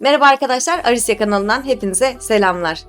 Merhaba arkadaşlar, Arisya kanalından hepinize selamlar.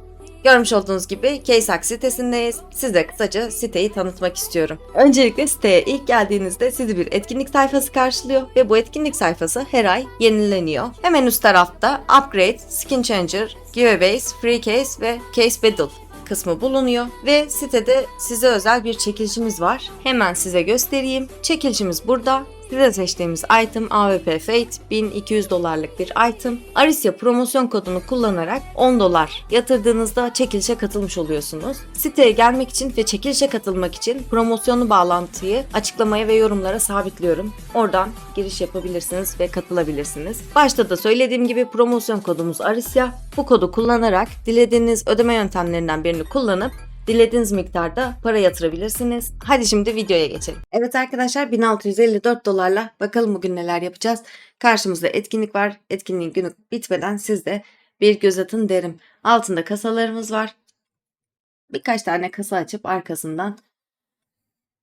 Görmüş olduğunuz gibi Kaysak sitesindeyiz. Size kısaca siteyi tanıtmak istiyorum. Öncelikle siteye ilk geldiğinizde sizi bir etkinlik sayfası karşılıyor ve bu etkinlik sayfası her ay yenileniyor. Hemen üst tarafta Upgrade, Skin Changer, Giveaways, Free Case ve Case Battle kısmı bulunuyor ve sitede size özel bir çekilişimiz var. Hemen size göstereyim. Çekilişimiz burada. Size seçtiğimiz item AWP Fate 1200 dolarlık bir item. Arisya promosyon kodunu kullanarak 10 dolar yatırdığınızda çekilişe katılmış oluyorsunuz. Siteye gelmek için ve çekilişe katılmak için promosyonlu bağlantıyı açıklamaya ve yorumlara sabitliyorum. Oradan giriş yapabilirsiniz ve katılabilirsiniz. Başta da söylediğim gibi promosyon kodumuz Arisya. Bu kodu kullanarak dilediğiniz ödeme yöntemlerinden birini kullanıp dilediğiniz miktarda para yatırabilirsiniz. Hadi şimdi videoya geçelim. Evet arkadaşlar 1654 dolarla bakalım bugün neler yapacağız. Karşımızda etkinlik var. Etkinliğin günü bitmeden siz de bir göz atın derim. Altında kasalarımız var. Birkaç tane kasa açıp arkasından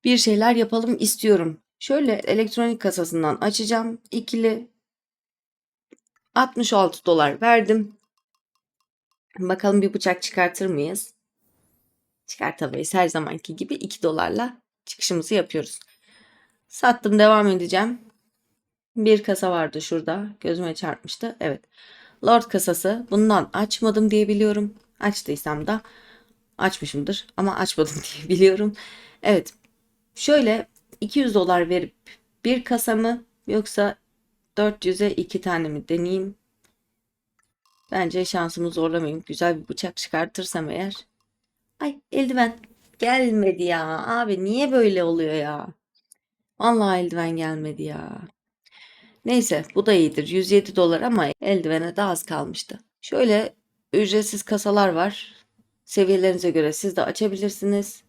bir şeyler yapalım istiyorum. Şöyle elektronik kasasından açacağım. İkili 66 dolar verdim. Bakalım bir bıçak çıkartır mıyız? Çıkartamayız. Her zamanki gibi 2 dolarla çıkışımızı yapıyoruz. Sattım devam edeceğim. Bir kasa vardı şurada. Gözüme çarpmıştı. Evet. Lord kasası. Bundan açmadım diye biliyorum. Açtıysam da açmışımdır. Ama açmadım diye biliyorum. Evet. Şöyle 200 dolar verip bir kasa mı yoksa 400'e 2 tane mi deneyeyim? Bence şansımı zorlamayayım. Güzel bir bıçak çıkartırsam eğer. Ay eldiven gelmedi ya. Abi niye böyle oluyor ya? Vallahi eldiven gelmedi ya. Neyse bu da iyidir. 107 dolar ama eldivene de az kalmıştı. Şöyle ücretsiz kasalar var. Seviyelerinize göre siz de açabilirsiniz.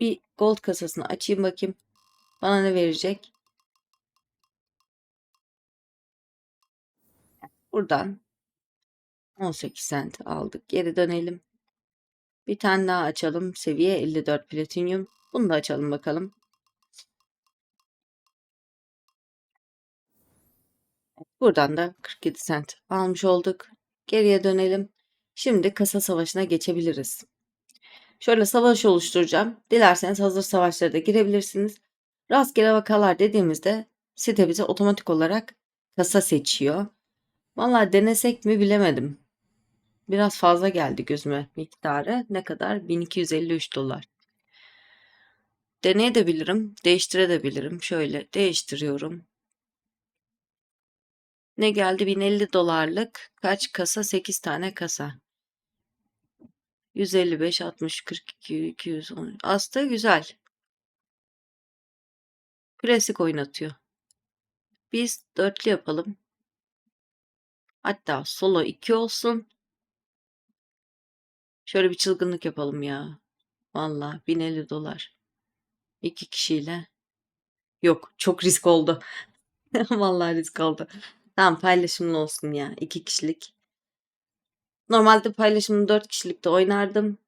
Bir gold kasasını açayım bakayım. Bana ne verecek? Buradan 18 cent aldık. Geri dönelim. Bir tane daha açalım. Seviye 54 platinyum. Bunu da açalım bakalım. Buradan da 47 cent almış olduk. Geriye dönelim. Şimdi kasa savaşına geçebiliriz. Şöyle savaş oluşturacağım. Dilerseniz hazır savaşlara da girebilirsiniz. Rastgele vakalar dediğimizde site bize otomatik olarak kasa seçiyor. Vallahi denesek mi bilemedim. Biraz fazla geldi gözüme miktarı. Ne kadar? 1253 dolar. Deneyebilirim, değiştirebilirim. Şöyle değiştiriyorum. Ne geldi? 1050 dolarlık. Kaç kasa? 8 tane kasa. 155, 60, 42, 210. Aslında güzel. Klasik oynatıyor. Biz dörtlü yapalım. Hatta solo 2 olsun. Şöyle bir çılgınlık yapalım ya. Valla 1050 dolar. İki kişiyle. Yok çok risk oldu. Vallahi risk oldu. Tamam paylaşımlı olsun ya. iki kişilik. Normalde paylaşımlı dört kişilikte oynardım.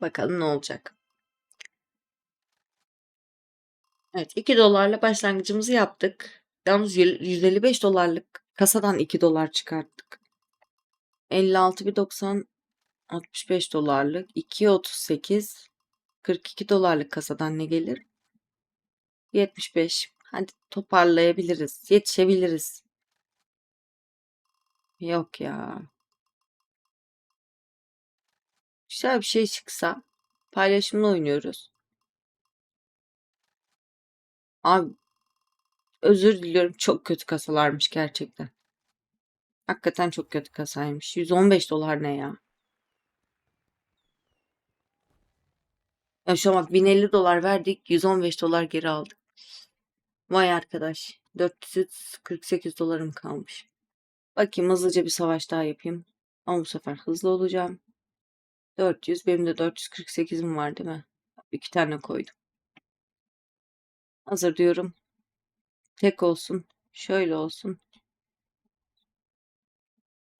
Bakalım ne olacak. Evet 2 dolarla başlangıcımızı yaptık. Yalnız 155 dolarlık kasadan 2 dolar çıkarttık. 56 bir 90 65 dolarlık 2.38 42 dolarlık kasadan ne gelir? 75. Hadi toparlayabiliriz. Yetişebiliriz. Yok ya. Güzel bir şey çıksa paylaşımlı oynuyoruz. Abi özür diliyorum. Çok kötü kasalarmış gerçekten. Hakikaten çok kötü kasaymış. 115 dolar ne ya? Ya şu an bak 1050 dolar verdik. 115 dolar geri aldık. Vay arkadaş. 448 dolarım kalmış. Bakayım hızlıca bir savaş daha yapayım. Ama bu sefer hızlı olacağım. 400. Benim de 448'im var değil mi? İki tane koydum. Hazır diyorum. Tek olsun. Şöyle olsun.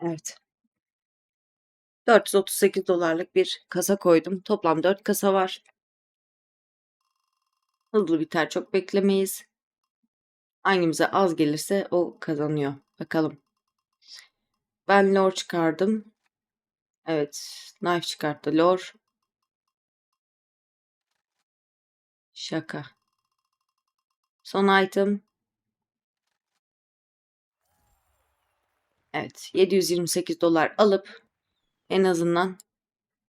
Evet. 438 dolarlık bir kasa koydum. Toplam 4 kasa var. Hızlı biter çok beklemeyiz. Hangimize az gelirse o kazanıyor. Bakalım. Ben lore çıkardım. Evet. Knife çıkarttı lore. Şaka. Son item. Evet. 728 dolar alıp en azından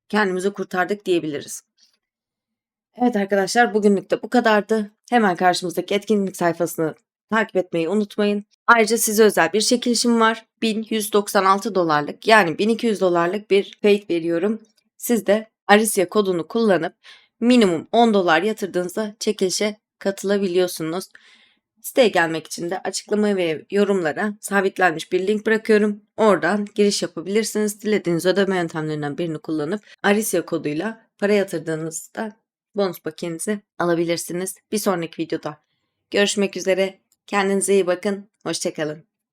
kendimizi kurtardık diyebiliriz. Evet arkadaşlar bugünlük de bu kadardı. Hemen karşımızdaki etkinlik sayfasını takip etmeyi unutmayın. Ayrıca size özel bir çekilişim var. 1196 dolarlık yani 1200 dolarlık bir fate veriyorum. Siz de Arisya kodunu kullanıp minimum 10 dolar yatırdığınızda çekilişe katılabiliyorsunuz. Siteye gelmek için de açıklama ve yorumlara sabitlenmiş bir link bırakıyorum. Oradan giriş yapabilirsiniz. Dilediğiniz ödeme yöntemlerinden birini kullanıp Arisya koduyla para yatırdığınızda bonus paketinizi alabilirsiniz. Bir sonraki videoda görüşmek üzere. Kendinize iyi bakın. Hoşçakalın.